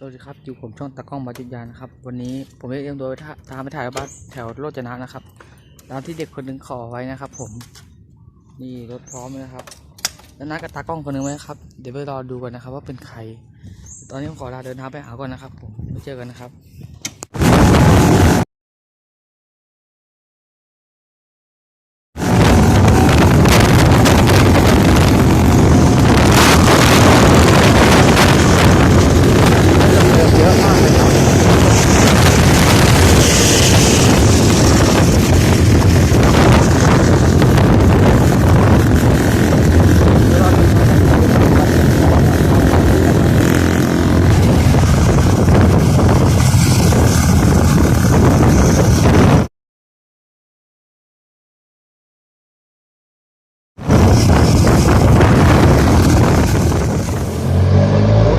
สวัสดีครับ อยู่ผมช่องตะกล้องบาจิตยานะครับ วันนี้ผมได้เตรียมตัวไปท่าตามไปถ่ายบัสแถวโรจนะนะครับ ตามที่เด็กคนหนึ่งขอไว้นะครับ ผม นี่รถพร้อมเลยนะครับ แล้วนัดกับตากล้องคนหนึ่งไหมครับ เดี๋ยวไปรอดูกันนะครับ ว่าเป็นใคร ตอนนี้ผมขอลาเดินทางไปหาก่อนนะครับ ผมไว้เจอกันนะครับ เยอะมากเลยครับ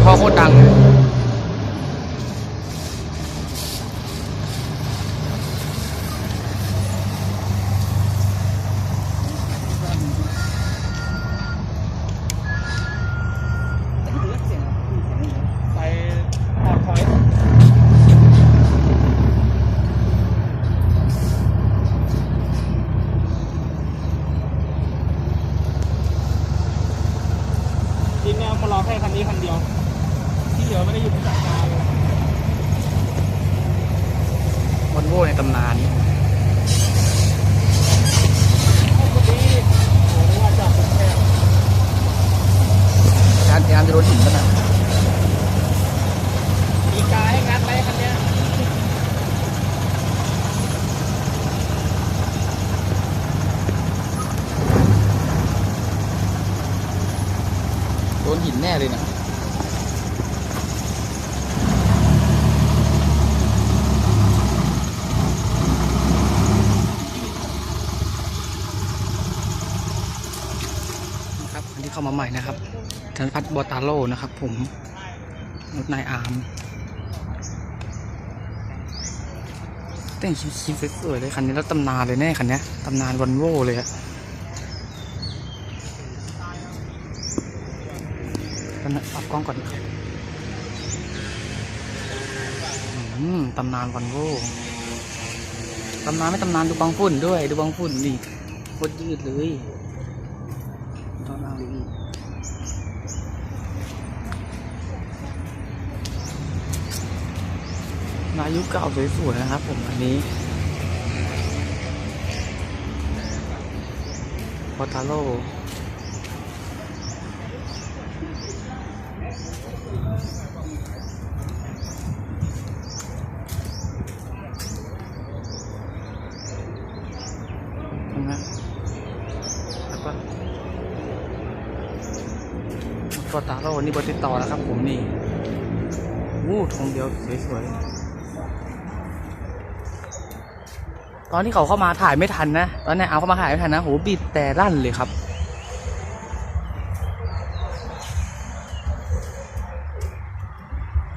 ท่อโคตรดังเลย ไปออกถอยทีม แนวมารอแค่คันนี้คันเดียว ที่เหลือไม่ได้อยู่ในสายตาเลยวอลโว่ในตำนานโอ้คนนี้โอ้ว่าจากกรุงเทพการการจะโดนหินขนาด มีกาให้งัดไหมคันเนี้ย โดน หินแน่เลยนะครับอันนี้เข้ามาใหม่นะครับธนพัฒน์บอตาโลนะครับ ผมรถนายอาร์มแต่งคิดๆสวยๆเลยคันนี้แล้วตำนานเลยแน่คันนี้ตำนานวันโวเลยอะ ตำนานปรับกล้องก่อนครับตำนานวันโวตำนานไม่ตำนานดูบางฝุ่นด้วย ดูบางฝุ่นนี่โคตรยืดเลยตอนเอาเลยนายุเก่าสวยๆนะครับผมอันนี้พอตาโล ตรงนั้นแล้วก็ฟ อตาโร่นี่เบอร์ติดต่อแล้วครับ ผมนี่วู้ทองเดียวสวยๆตอนที่เขาเข้ามาถ่ายไม่ทันนะ ตอนนี้เอาเข้ามาถ่ายไม่ทันนะโหบีบแต่ลั่นเลยครับ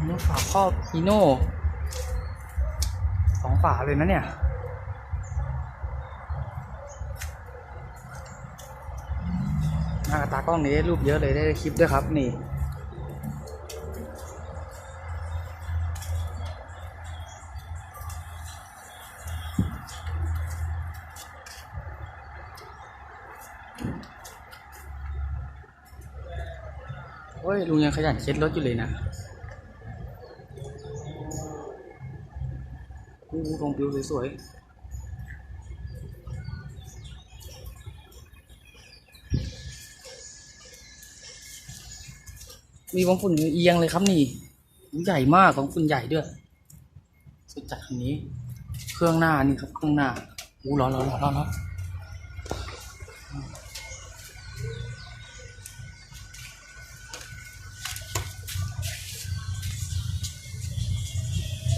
นี่ฝาครอบอีโน่สองฝาเลยนะเนี่ย หน้า ตากล้องนี้ได้รูปเยอะเลยได้คลิปด้วยครับนี่โอ้ยลุงยังขยันเช็ดรถอยู่เลยนะอู้ตรงปิวสวยๆ มีบางฝุ่นเอียงเลยครับนี่ใหญ่มากของฝุ่นใหญ่ด้วย สุดจัดคันนี้ เครื่องหน้านี่ครับ เครื่องหน้าอู้ร้อนร้อนร้อนร้อน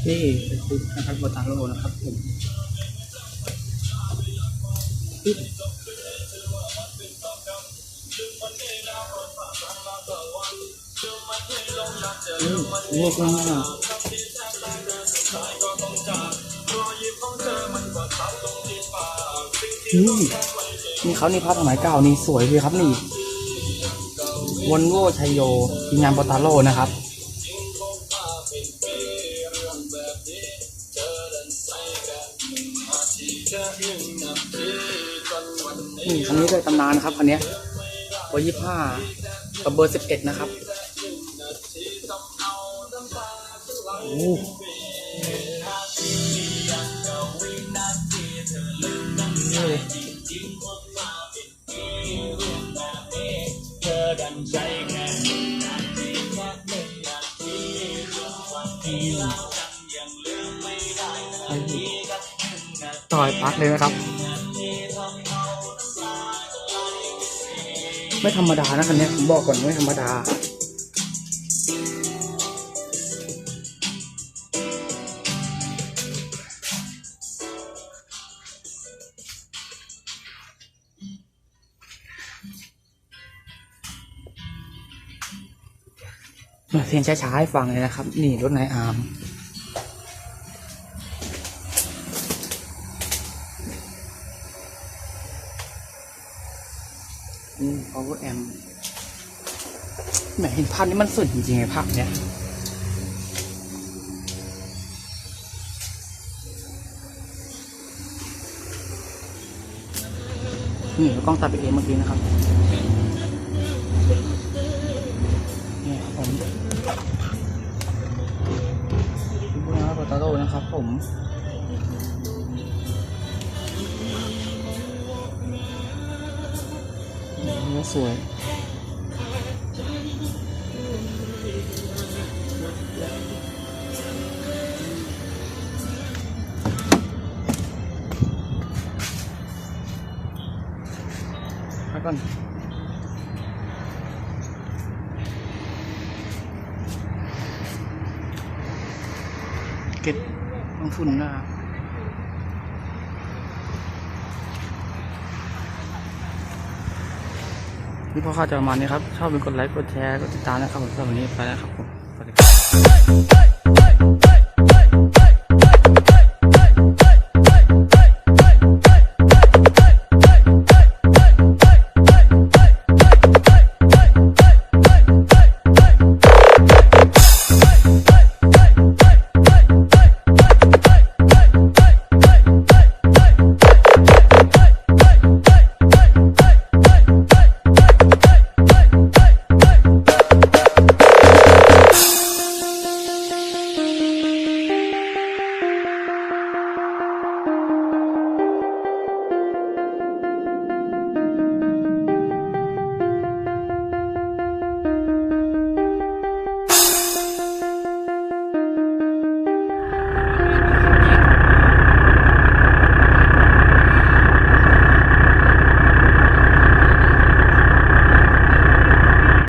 นี่เป็นคุณนะครับบตาโลนะครับผม เลือกง่ายนี่นี่เขานี่ภาพสมัยเก่านี่สวยเลยครับนี่วอลโวชัยโยทีงานปตาโลนะครับนี่คันนี้เลยตำนานครับคันนี้เอร์ยี่ห้ากับเบอร์สิบเอ็ดนะครับ ต่อยปักเลยนะครับ ไม่ธรรมดานะคันนี้ผมบอกก่อนไม่ธรรมดา เสียงช้าๆให้ฟังเลยนะครับ นี่รถนายอาร์มอืม power amp แหมเห็นภาพนี้มันสุดจริงๆไอ้ภาพเนี้ยนี่กล้องตัดไปเองเมื่อกี้นะครับ ตาโต้นะครับผมสวยพักก่อน เก็ตต้องฝุ่นนะครับนี่พอข้าจะประมาณนี้ครับ ชอบเป็นกดไลค์ กดแชร์ กดติดตามนะครับผมสำหรับวันนี้ไปแล้วครับผม